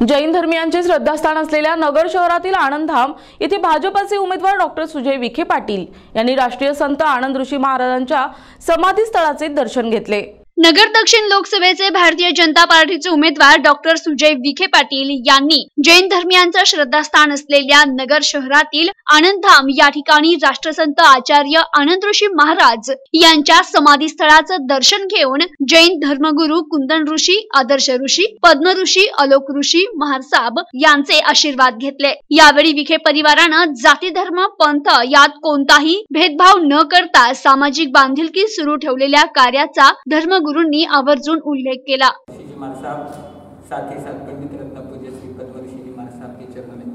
जैन धर्मियांचे श्रद्धास्थान असलेल्या नगर शहरातील आनंदधाम येथे भाजपाचे उमेदवार डॉक्टर सुजय विखे पाटील यांनी राष्ट्रीय संत आनंद ऋषी महाराजांच्या समाधीस्थळाचे दर्शन घेतले. नगर दक्षिण लोकसभेचे भारतीय जनता पार्टीचे उमेदवार डॉक्टर सुजय विखे पाटील यांनी जैन धर्मियांचं श्रद्धास्थान असलेल्या नगर शहरातील आनंदधाम या ठिकाणी राष्ट्रसंत आचार्य आनंद ऋषी महाराज यांच्या समाधीस्थळाचं दर्शन घेऊन जैन धर्मगुरू कुंदन ऋषी आदर्श ऋषी पद्म ऋषी अलोक ऋषी महारसाब यांचे आशीर्वाद घेतले. यावेळी विखे परिवारानं जाती धर्म पंथ यात कोणताही भेदभाव न करता सामाजिक बांधिलकी सुरू ठेवलेल्या कार्याचा धर्मगुरूंनी आवर्जून उल्लेख केला.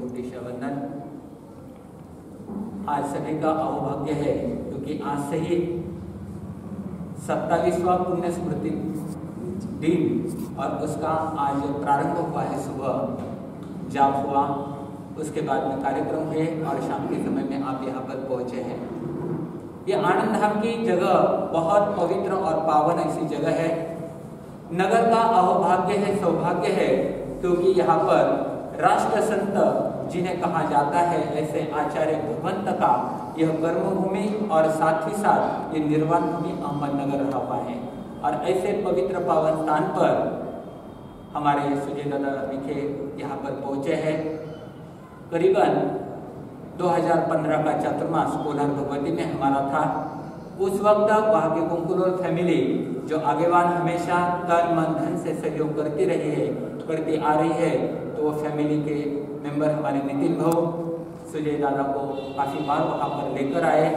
के आज सभी का अहोभाग्य है क्योंकि आज से ही सत्तावीसवा पुण्य स्मृति दिन और उसका आज प्रारंभ हुआ है सुबह, जाप हुआ, उसके बाद में कार्यक्रम हुए और शाम के समय में आप यहाँ पर पहुँचे हैं। ये आनंद धाम की जगह बहुत पवित्र और पावन ऐसी जगह है। नगर का अहोभाग्य है, सौभाग्य है, क्योंकि यहाँ पर राष्ट्र संत जिन्हें कहा जाता है, ऐसे आचार्य भगवंत का यह कर्मभूमि और साथ ही साथ ये निर्वाण भूमि अहमदनगर रहा हुआ है। और ऐसे पवित्र पावन स्थान पर हमारे सुजय दादा विखे यहाँ पर पहुँचे हैं। करीबन 2015 का चातुर्मास कोलार भगवती में हमारा था। उस वक्त वहाँ की कुंकुलोर फैमिली जो आगेवान हमेशा तन मन धन से सहयोग करती रही है, करती आ रही है तो वो फैमिली के मेंबर हमारे नितिन भाऊ, सुजय दादा को काफ़ी बार वहाँ पर लेकर आए।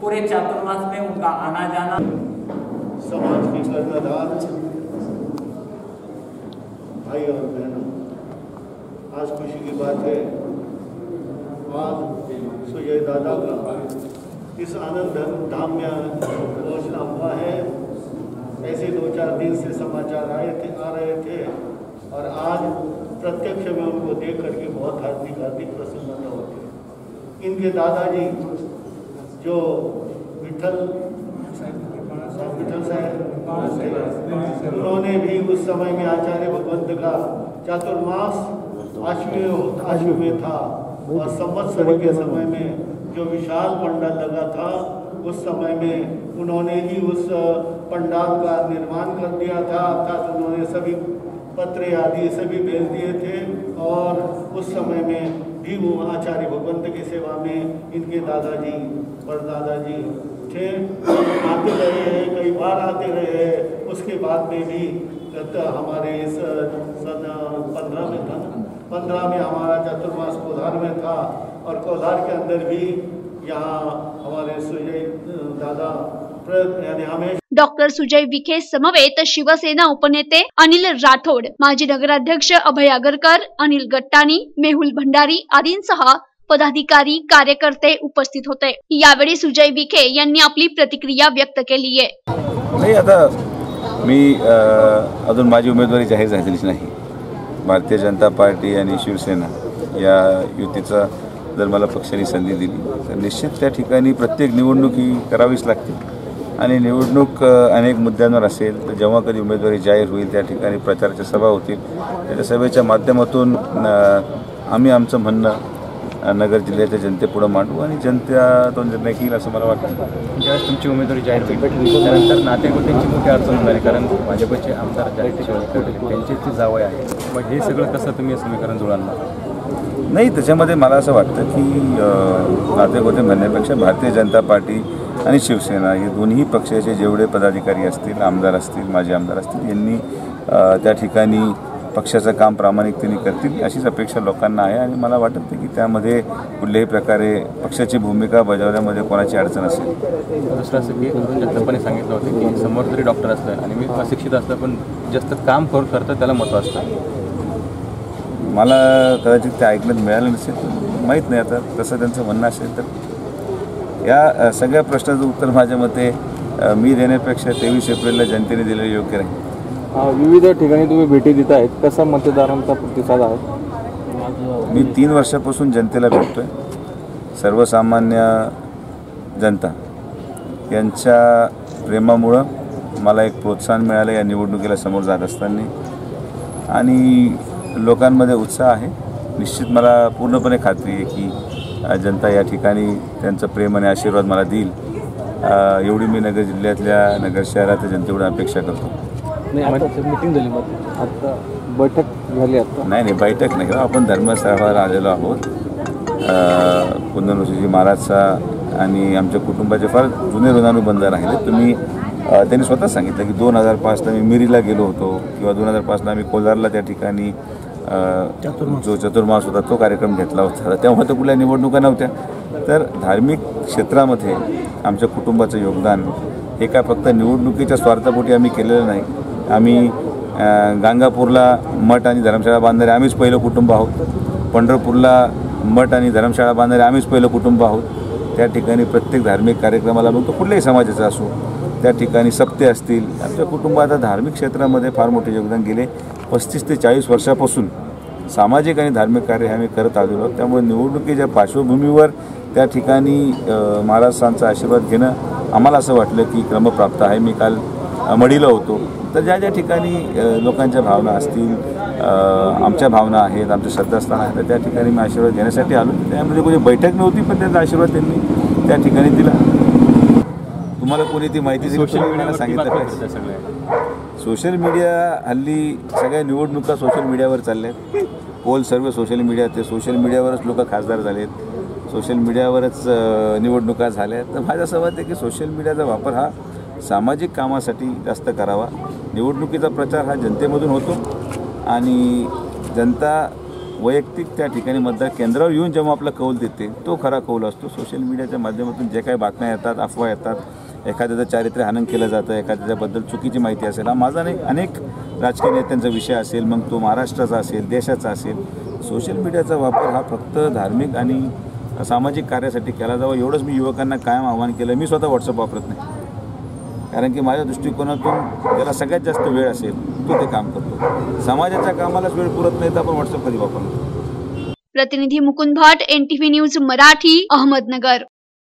पूरे चातुर्मास में उनका आना जाना समाज की भाई और बहनों, आज खुशी की बात है। आज सुजय दादा का इस आनंद धाम में पहुँचना हुआ है। ऐसे दो चार दिन से समाचार आए थे, आ रहे थे और आज प्रत्यक्ष में उनको देख करके बहुत हार्दिक हार्दिक प्रसन्नता होती है। इनके दादाजी जो विठल विठल साहब, उन्होंने भी उस समय में आचार्य भगवंत का चातुर्मास आश्वी आश्वी में था। और संवत्सरी के समय में जो विशाल पंडाल लगा था उस समय में उन्होंने ही उस पंडाल का निर्माण कर दिया था। अर्थात उन्होंने सभी पत्र आदि सभी भेज दिए थे और उस समय में भी वो आचार्य भगवंत की सेवा में इनके दादाजी और दादाजी थे। आते रहे हैं कई बार आते रहे हैं। उसके बाद में भी तो हमारे इस था पंद्रह में हमारा चतुर्मास कोधार में था और कोधार के अंदर भी यहाँ हमारे सुजय दादा डॉक्टर सुजय विखे समवेत शिवसेना उपनेते अनिल राठोड माजी नगराध्यक्ष अभय आगरकर अनिल गट्टाणी मेहुल भंडारी आदींसह पदाधिकारी कार्यकर्ते उपस्थित होते. यावेळी सुजय विखे यांनी आपली प्रतिक्रिया व्यक्त केली आहे. नाही आता मी अजून माझी उमेदवारी जाहीर झालेलीच नाही. भारतीय जनता पार्टी आणि शिवसेना या युतीचा जर मला पक्षाने संधी दिली तर निश्चित त्या ठिकाणी प्रत्येक निवडणूक ही करावीच लागते. आणि निवडणूक अनेक मुद्द्यांवर असेल तर जेव्हा कधी उमेदवारी जाहीर होईल त्या ठिकाणी प्रचाराच्या सभा होतील. त्याच्या सभेच्या माध्यमातून आम्ही आमचं म्हणणं नगर जिल्ह्याच्या जनतेपुढं मांडू आणि जनता तो निर्णय घेईल असं मला वाटतं. ज्यावेळेस तुमची उमेदवारी जाहीर होईल त्यानंतर नातेगोत्यांची मोठी अडचण होणार आहे कारण भाजपचे आमदार त्यांचे ते जावं आहे मग हे सगळं कसं तुम्ही समीकरण जुळणार नाही त्याच्यामध्ये मला असं वाटतं की नातेगोते म्हणण्यापेक्षा भारतीय जनता पार्टी आणि शिवसेना हे दोन्ही पक्षाचे जेवढे पदाधिकारी असतील आमदार असतील माजी आमदार असतील यांनी त्या ठिकाणी पक्षाचं काम प्रामाणिकतेने करतील अशीच अपेक्षा लोकांना आहे आणि मला वाटत नाही की त्यामध्ये कुठल्याही प्रकारे पक्षाची भूमिका बजावण्यामध्ये कोणाची अडचण असेल. दुसरं असं की अरुण जगतापाने सांगितलं होतं की समोर जरी डॉक्टर असलं आणि मी अशिक्षित असलं पण जास्त काम करून करतं त्याला महत्त्व असतं. मला कदाचित ते ऐकण्यात मिळालं नसेल माहीत नाही आता तसं त्यांचं म्हणणं असेल तर. या सगळ्या प्रश्नाचं उत्तर माझ्या मते मी देण्यापेक्षा तेवीस एप्रिलला जनतेने दिलेलं योग्य राहील विविध ठिकाणी तुम्ही भेटी देत आहेत. कसा मतदारांचा प्रतिसाद आहे? मी तीन वर्षापासून जनतेला भेटतोय. सर्वसामान्य जनता यांच्या प्रेमामुळं मला एक प्रोत्साहन मिळालं या निवडणुकीला समोर जात असताना. आणि लोकांमध्ये उत्साह आहे. निश्चित मला पूर्णपणे खात्री आहे की जनता या ठिकाणी त्यांचं प्रेम आणि आशीर्वाद मला देईल. एवढी मी नगर जिल्ह्यातल्या नगर शहरातल्या जनतेकडून अपेक्षा करतो. नाही आता मिटिंग झाली मग. आता बैठक झाली आता. नाही नाही बैठक नाही. आपण धर्मस्थळावर आलेलो आहोत. कुंदन ऋषीजी महाराजचा आणि आमच्या कुटुंबाचे फार जुने ऋणानुबंध राहिले. तुम्ही त्यांनी स्वतः सांगितलं की दोन हजार पाचला मी मिरीला गेलो होतो किंवा दोन हजार पाचला मी कोलारला त्या ठिकाणी जो चतुर्मास होता तो कार्यक्रम घेतला होता. तेव्हा तर कुठल्या निवडणुका नव्हत्या. तर धार्मिक क्षेत्रामध्ये आमच्या कुटुंबाचं योगदान हे काय फक्त निवडणुकीच्या स्वार्थापोटी आम्ही केलेलं नाही. आम्ही गांगापूरला मठ आणि धर्मशाळा बांधणारे आम्हीच पहिलं कुटुंब आहोत. पंढरपूरला मठ आणि धर्मशाळा बांधणारे आम्हीच पहिलं कुटुंब आहोत. त्या ठिकाणी प्रत्येक धार्मिक कार्यक्रमाला मग तो कुठल्याही समाजाचा असो त्या ठिकाणी सप्ते असतील. आमच्या कुटुंबात धार्मिक क्षेत्रामध्ये फार मोठे योगदान गेले. पस्तीस ते चाळीस वर्षापासून सामाजिक आणि धार्मिक कार्य हे आम्ही करत आलेलो आहोत. त्यामुळे निवडणुकीच्या पार्श्वभूमीवर त्या ठिकाणी महाराजांचा आशीर्वाद घेणं आम्हाला असं वाटलं की क्रमप्राप्त आहे. मी काल अ, मढीला होतो. तर ज्या ज्या ठिकाणी लोकांच्या भावना असतील आमच्या भावना आहेत आमचं श्रद्धास्थान आहे तर त्या ठिकाणी मी आशीर्वाद घेण्यासाठी आलो. त्यामध्ये कोणी बैठक नव्हती पण त्यांचा आशीर्वाद त्यांनी त्या ठिकाणी दिला. तुम्हाला कोणी ती माहिती सोशल मीडियावर सांगितलं पाहिजे सोशल मीडिया हल्ली सगळ्या निवडणुका सोशल मीडियावर चालल्या आहेत पोल सर्व सोशल मीडिया ते सोशल मीडियावरच लोक खासदार झालेत. सोशल मीडियावरच निवडणुका झाल्या तर माझं असं आहे की सोशल मीडियाचा वापर हा सामाजिक कामासाठी जास्त करावा. निवडणुकीचा प्रचार हा जनतेमधून होतो आणि जनता वैयक्तिक त्या ठिकाणी मतदार केंद्रावर येऊन जेव्हा आपला कौल देते तो खरा कौल असतो. सोशल मीडियाच्या माध्यमातून जे काही बातम्या येतात अफवा येतात एखाद्याचं चारित्र्य हनन केलं जातं एखाद्याच्याबद्दल चुकीची माहिती असेल हा माझा नाही अनेक राजकीय नेत्यांचा विषय असेल मग तो महाराष्ट्राचा असेल देशाचा असेल. सोशल मीडियाचा वापर हा फक्त धार्मिक आणि सामाजिक कार्यासाठी केला जावा. एवढंच मी युवकांना कायम आव्हान केलं. मी स्वतः व्हॉट्सअप वापरत नाही. कारण की माझ्या दृष्टिकोनातून ज्याला सगळ्यात जास्त वेळ असेल तो ते काम करतो. समाजाच्या कामालाच वेळ पुरत नाही तर आपण व्हॉट्सअप कधी वापरतो प्रतिनिधी मुकुंद भट एनटीव्ही न्यूज मराठी अहमदनगर.